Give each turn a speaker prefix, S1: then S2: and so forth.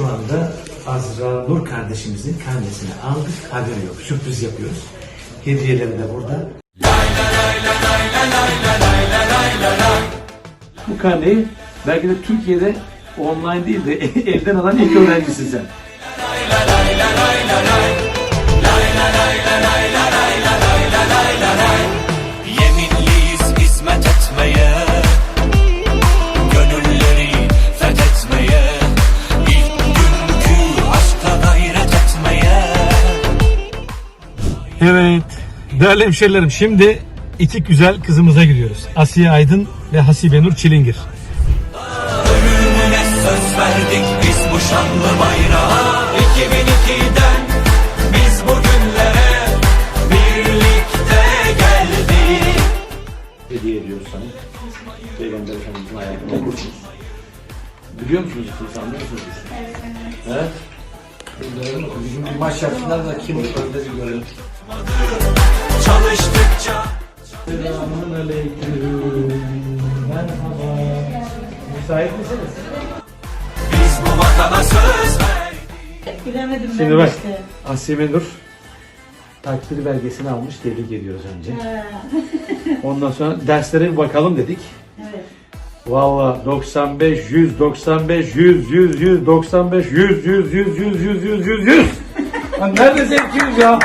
S1: şu anda Azra Nur kardeşimizin karnesini aldık. Haberi yok. Sürpriz yapıyoruz. Hediyeleri de burada. Bu karneyi belki de Türkiye'de online değil de elden alan ilk öğrencisin sen. Evet. Değerli hemşerilerim şimdi iki güzel kızımıza gidiyoruz. Asiye Aydın ve Hasibe Nur Çilingir.
S2: Ölümüne söz verdik biz bu şanlı bayrağa 2002'den biz bugünlere birlikte geldik
S1: Hediye ediyoruz sana. Peygamber Efendimiz'in ayaklarını okursunuz. Biliyor musunuz siz? Anlıyor musunuz? Evet. Bizim bir maç yapsınlar da kim önde bir görelim.
S2: Çalıştıkça
S1: Selamun aleyküm. Merhaba. Müsait misiniz?
S2: biz bu vatana söz verdik
S3: Bilemedim
S1: Şimdi
S3: ben
S1: bak.
S3: işte.
S1: Asiye Nur takdir belgesini almış. Tebrik ediyoruz önce. Ondan sonra derslere bir bakalım dedik.
S3: evet.
S1: Valla 95, 100, 95, 100, 100, 100, 95, 100, 100, 100, 100, 100, 100, 100, 100. Lan neredeyse 200 ya.